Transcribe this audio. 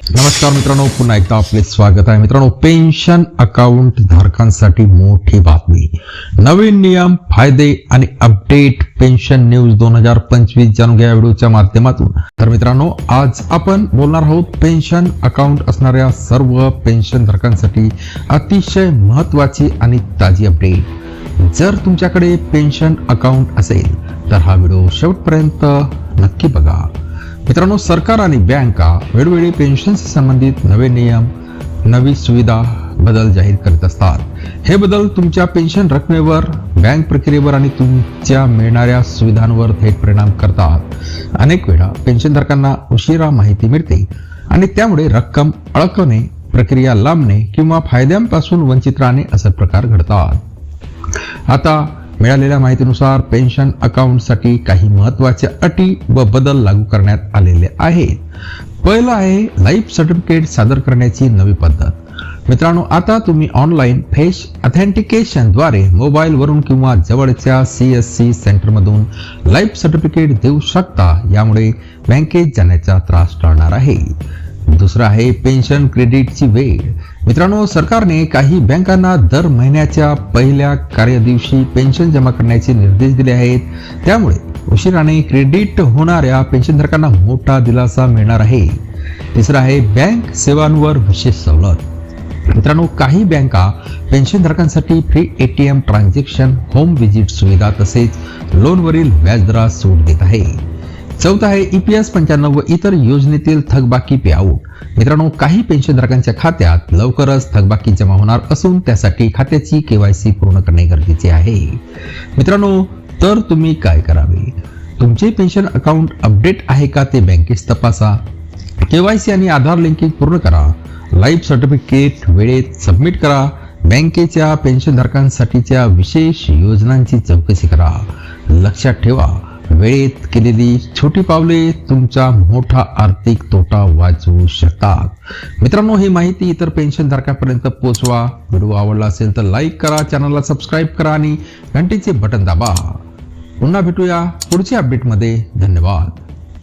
नमस्कार मित्रांनो पुन्हा एकदा आपले स्वागत आहे. मित्रांनो पेन्शन अकाउंट धारकांसाठी मोठी बातमी. नवीन नियम फायदे आणि अपडेट पेन्शन न्यूज दोन हजार पंचवीस जाणून घ्या व्हिडिओच्या माध्यमातून. तर मित्रांनो आज आपण बोलणार आहोत पेन्शन अकाउंट असणाऱ्या सर्व पेन्शन धारकांसाठी अतिशय महत्वाची आणि ताजी अपडेट. जर तुमच्याकडे पेन्शन अकाउंट असेल तर हा व्हिडिओ शेवटपर्यंत नक्की बघा. मित्रांनो सरकार आणि बँका वेळोवेळी पेन्शनशी संबंधित नवे नियम नवी सुविधा बदल जाहीर करत असतात. हे बदल तुमच्या पेन्शन रकमेवर बँक प्रक्रियेवर आणि तुमच्या मिळणाऱ्या सुविधांवर थेट परिणाम करतात. अनेक वेळा पेन्शनधारकांना उशिरा माहिती मिळते आणि त्यामुळे रक्कम अडकवणे प्रक्रिया लांबणे किंवा फायद्यांपासून वंचित राहणे असे प्रकार घडतात. आता मिळालेल्या माहितीनुसार पेन्शन अकाउंटसाठी काही महत्त्वाच्या अटी व बदल लागू करण्यात आलेले आहेत. पहिलं आहे लाईफ सर्टिफिकेट सादर करण्याची नवी पद्धत. मित्रांनो आता तुम्ही ऑनलाईन फेस ऑथेंटिकेशनद्वारे मोबाईलवरून किंवा जवळच्या सी एस सी सेंटरमधून लाईफ सर्टिफिकेट देऊ शकता. यामुळे बँकेत जाण्याचा त्रास टाळणार आहे. दुसरं आहे पेन्शन क्रेडिटची वेळ. मित्रांनो सरकारने काही बँकांना दर महिन्याच्या पहिल्या कार्यदिवशी पेन्शन जमा करण्याचे निर्देश दिले आहेत. त्यामुळे उशिराने क्रेडिट होणाऱ्या पेन्शनधारकांना मोठा दिलासा मिळणार आहे. तिसरं आहे बँक सेवांवर विशेष सवलत. मित्रांनो काही बँका पेन्शनधारकांसाठी free ATM transaction home visit सुविधा तसेच लोनवरील व्याजदरात सूट देत आहे. चौथा आहे ईपीएस पंच्याण्णव व इतर योजनेतील थकबाकी पेआउट मित्रांनो काही पेन्शनधारकांच्या खात्यात लवकरच थकबाकी जमा होणार असून त्यासाठी खात्याची केवायसी पूर्ण करणे गरजेचे आहे. मित्रांनो तर तुम्ही काय करावे? तुमचे पेन्शन अकाउंट अपडेट आहे का ते बँकेत तपासा. केवायसी आणि आधार लिंकिंग पूर्ण करा. लाईफ सर्टिफिकेट वेळेत सबमिट करा. बँकेच्या पेन्शनधारकांसाठीच्या विशेष योजनांची चौकशी करा. लक्षात ठेवा. वेळेत केलेली छोटी पावले तुमचा मोठा आर्थिक तोटा वाचवू शकतात. मित्रांनो ही माहिती इतर पेन्शनधारकांपर्यंत पोहोचवा व्हिडिओ आवडला असेल तर लाईक करा चॅनलला सबस्क्राईब करा आणि घंटीचे बटन दाबा. पुन्हा भेटूया पुढच्या अपडेटमध्ये. धन्यवाद.